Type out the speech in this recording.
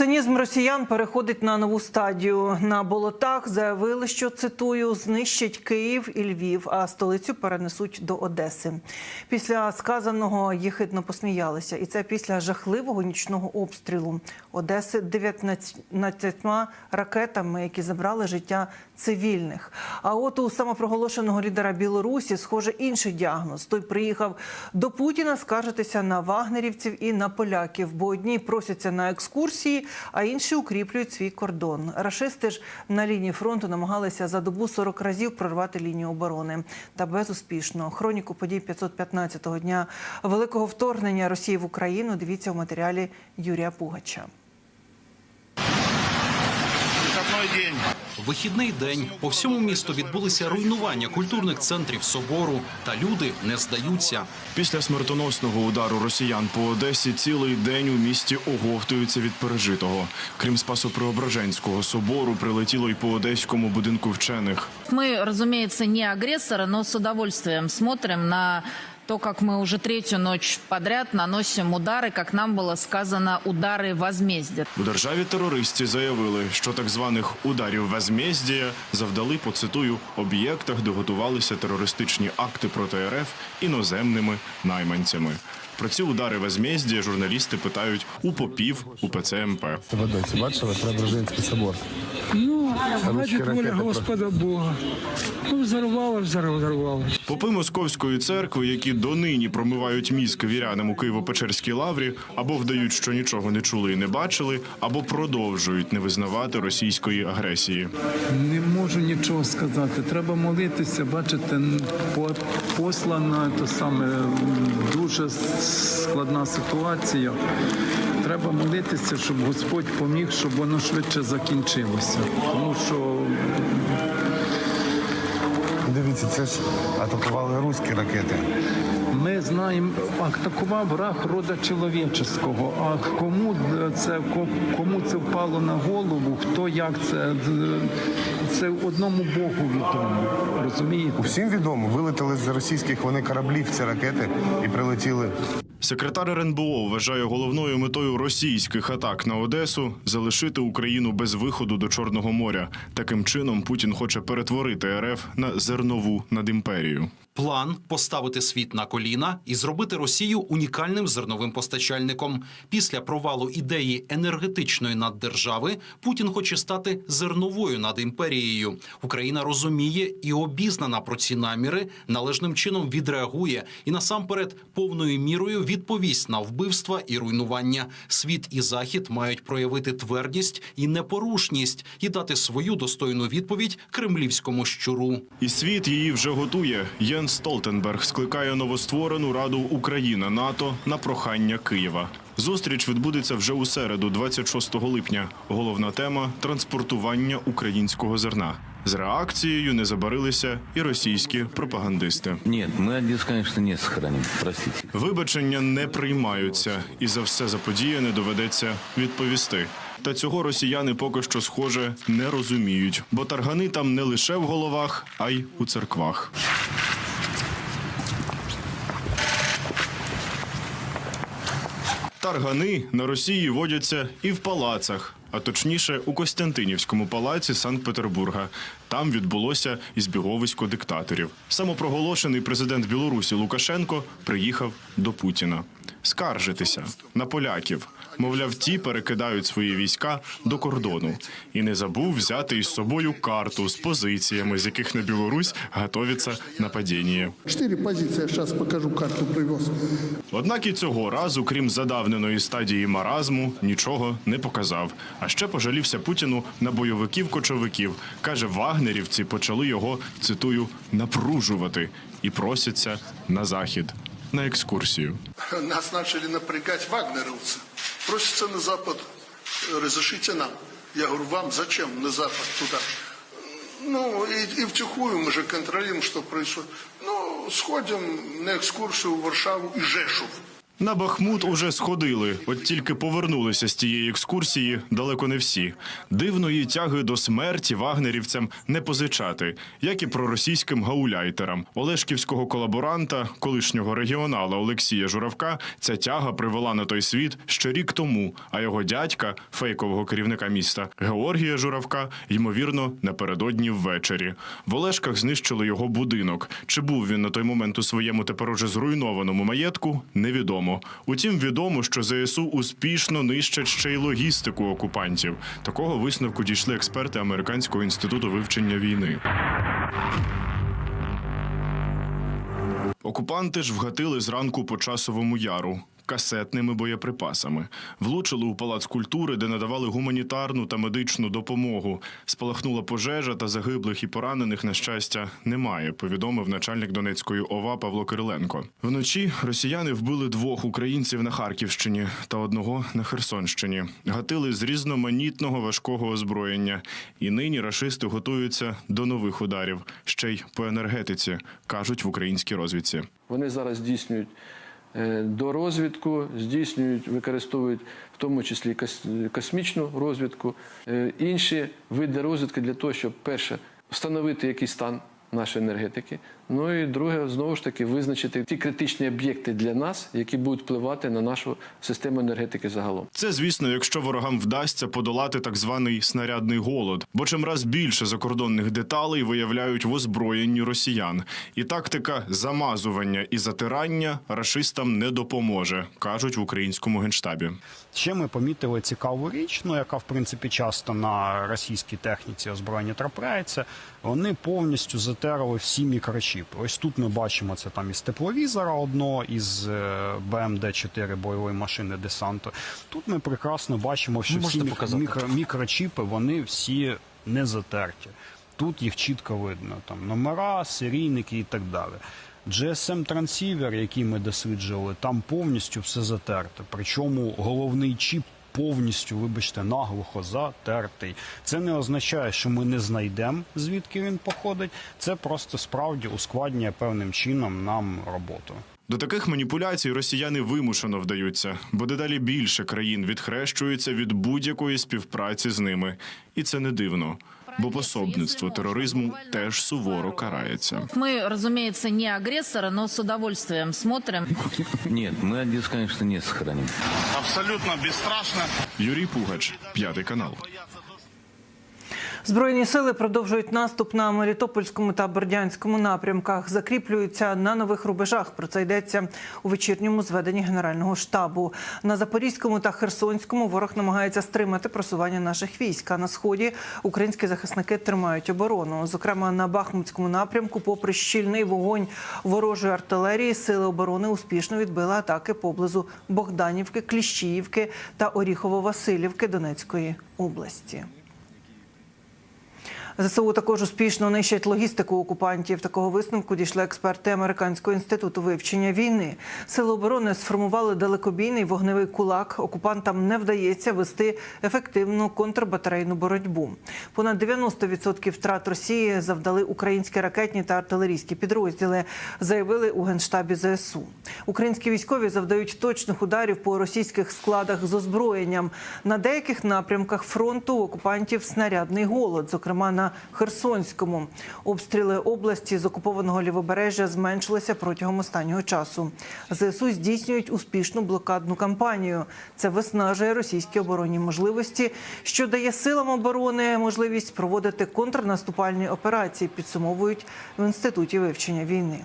Цинізм росіян переходить на нову стадію. На болотах заявили, що цитую знищать Київ і Львів, а столицю перенесуть до Одеси. Після сказаного єхидно посміялися, і це після жахливого нічного обстрілу Одеси 19 ракетами, які забрали життя цивільних. А от у самопроголошеного лідера Білорусі, схоже, інший діагноз. Той приїхав до Путіна скаржитися на вагнерівців і на поляків, бо одні просяться на екскурсії, а інші укріплюють свій кордон. Рашисти ж на лінії фронту намагалися за добу 40 разів прорвати лінію оборони. Та безуспішно. Хроніку подій 515-го дня великого вторгнення Росії в Україну дивіться в матеріалі Юрія Пугача. День. Вихідний день по всьому місту відбулися руйнування культурних центрів собору, та люди не здаються. Після смертоносного удару росіян по Одесі цілий день у місті оговтуються від пережитого. Крім Спасо-Преображенського собору, прилетіло й по одеському будинку вчених. Мы, разумеется, не агрессоры, но с удовольствием смотрим на то, как мы уже третью ночь подряд наносим удары, как нам было сказано, удары возмездия. У державі терористів заявили, що так званих ударів Возмездія завдали, поцитую, об'єктах, де готувалися терористичні акти проти РФ іноземними найманцями. Про ці удари Возмездія журналісти питають у попів УПЦ МП. В Одесі бачили Преображенський собор. Ну, русські значить, воля Господа Бога. Ну, взорвало, взорвало. Попи Московської церкви, які донині промивають мізки вірянам у Києво-Печерській лаврі, або вдають, що нічого не чули і не бачили, або продовжують не визнавати російської агресії. Не можу нічого сказати. Треба молитися. Бачите, по- послана то саме дуже складна ситуація. Треба молитися, щоб Господь поміг, щоб воно швидше закінчилося. Тому що Дивіться, це ж атакували руські ракети. ми знаємо, атакував враг рода чоловічого. А кому це кому це впало на голову, хто як це, це одному Богу відомо. Розумієте? Усім відомо, вилетіли з російських вони кораблів ці ракети і прилетіли. Секретар РНБО вважає головною метою російських атак на Одесу залишити Україну без виходу до Чорного моря. Таким чином Путін хоче перетворити РФ на зернову надімперію. План поставити світ на коліна і зробити Росію унікальним зерновим постачальником. Після провалу ідеї енергетичної наддержави Путін хоче стати зерновою надімперією. Україна розуміє і обізнана про ці наміри, належним чином відреагує і насамперед повною мірою відповість на вбивства і руйнування. Світ і захід мають проявити твердість і непорушність і дати свою достойну відповідь кремлівському щуру. І світ її вже готує. Єн Столтенберг скликає новостворену Раду Україна НАТО на прохання Києва. Зустріч відбудеться вже у середу, 26 липня. Головна тема транспортування українського зерна. З реакцією не забарилися і російські пропагандисти. Нет, мы Одессу, конечно, не сохраним, простите. Вибачення не приймаються, і за все заподіяне доведеться відповісти. Та цього росіяни поки що, схоже, не розуміють, бо таргани там не лише в головах, а й у церквах. Таргани на Росії водяться і в палацах, а точніше у Костянтинівському палаці Санкт-Петербурга. Там відбулося і збіговисько диктаторів. Самопроголошений президент Білорусі Лукашенко приїхав до Путіна скаржитися на поляків. Мовляв, ті перекидають свої війська до кордону і не забув взяти із собою карту з позиціями, з яких на Білорусь готовиться нападіння. Позиции, я сейчас покажу, карту привез. Однак і цього разу, крім задавненої стадії маразму, нічого не показав. А ще пожалівся Путіну на бойовиків-кочовиків. Каже, вагнерівці почали його цитую напружувати і просяться на захід на екскурсію. Нас начали напрягать вагнеровцы. Просятся на Запад, э, разрешите нам. Я говорю, вам зачем на Запад туда? Ну, и, и втихую мы же контролируем, что происходит. Ну, сходим на экскурсию в Варшаву и Жешув. На Бахмут уже сходили, от тільки повернулися з тієї екскурсії далеко не всі. Дивної тяги до смерті вагнерівцям не позичати, як і проросійським гауляйтерам. Олешківського колаборанта, колишнього регіонала Олексія Журавка, ця тяга привела на той світ ще рік тому. А його дядька, фейкового керівника міста Георгія Журавка, ймовірно, напередодні ввечері. В Олешках знищили його будинок. Чи був він на той момент у своєму тепер уже зруйнованому маєтку, невідомо. Утім, відомо, що ЗСУ успішно нищать ще й логістику окупантів. Такого висновку дійшли експерти Американського інституту вивчення війни. Окупанти ж вгатили зранку по часовому яру. Касетними боєприпасами влучили у палац культури, де надавали гуманітарну та медичну допомогу. Спалахнула пожежа та загиблих і поранених, на щастя, немає. Повідомив начальник Донецької ОВА Павло Кириленко. Вночі росіяни вбили двох українців на Харківщині та одного на Херсонщині. Гатили з різноманітного важкого озброєння. І нині рашисти готуються до нових ударів, ще й по енергетиці, кажуть в українській розвідці. Вони зараз здійснюють е, дорозвідку, здійснюють, використовують в тому числі кос- космічну розвідку, е, інші види розвідки для того, щоб перше встановити якийсь стан нашої енергетики. Ну і друге, знову ж таки, визначити ті критичні об'єкти для нас, які будуть впливати на нашу систему енергетики загалом. Це, звісно, якщо ворогам вдасться подолати так званий снарядний голод, бо чимраз більше закордонних деталей виявляють в озброєнні росіян. І тактика замазування і затирання рашистам не допоможе, кажуть в українському генштабі. Ще ми помітили цікаву річ, ну яка в принципі часто на російській техніці озброєння трапляється. Вони повністю затерли всі мікрочіпи. Ось тут ми бачимо це там із тепловізора одного, із е, БМД-4 бойової машини десанту. Тут ми прекрасно бачимо, що всі мікро, мікро, мікрочіпи вони всі не затерті. Тут їх чітко видно, там номера, серійники і так далі. GSM трансівер, який ми досліджували, там повністю все затерте. Причому головний чіп повністю, вибачте, наглухо затертий. Це не означає, що ми не знайдемо, звідки він походить. Це просто справді ускладнює певним чином нам роботу. До таких маніпуляцій росіяни вимушено вдаються, бо дедалі більше країн відхрещуються від будь-якої співпраці з ними. І це не дивно, бо пособництво тероризму теж суворо карається. Мы, разумеется, не агрессоры, но с удовольствием смотрим. Нет, мы Одессу, конечно, не сохраним. Абсолютно бесстрашно. Юрій Пугач, п'ятий канал. Збройні сили продовжують наступ на Мелітопольському та Бердянському напрямках. Закріплюються на нових рубежах. Про це йдеться у вечірньому зведенні Генерального штабу. На Запорізькому та Херсонському ворог намагається стримати просування наших військ. А на сході українські захисники тримають оборону. Зокрема, на Бахмутському напрямку, попри щільний вогонь ворожої артилерії, сили оборони успішно відбили атаки поблизу Богданівки, Кліщіївки та Оріхово-Василівки Донецької області. ЗСУ також успішно нищать логістику окупантів. Такого висновку дійшли експерти Американського інституту вивчення війни. Сили оборони сформували далекобійний вогневий кулак. Окупантам не вдається вести ефективну контрбатарейну боротьбу. Понад 90% втрат Росії завдали українські ракетні та артилерійські підрозділи, заявили у генштабі ЗСУ. Українські військові завдають точних ударів по російських складах з озброєнням. На деяких напрямках фронту окупантів снарядний голод, зокрема Херсонському. Обстріли області з окупованого лівобережжя зменшилися протягом останнього часу. ЗСУ здійснюють успішну блокадну кампанію. Це виснажує російські оборонні можливості, що дає силам оборони можливість проводити контрнаступальні операції. Підсумовують в інституті вивчення війни.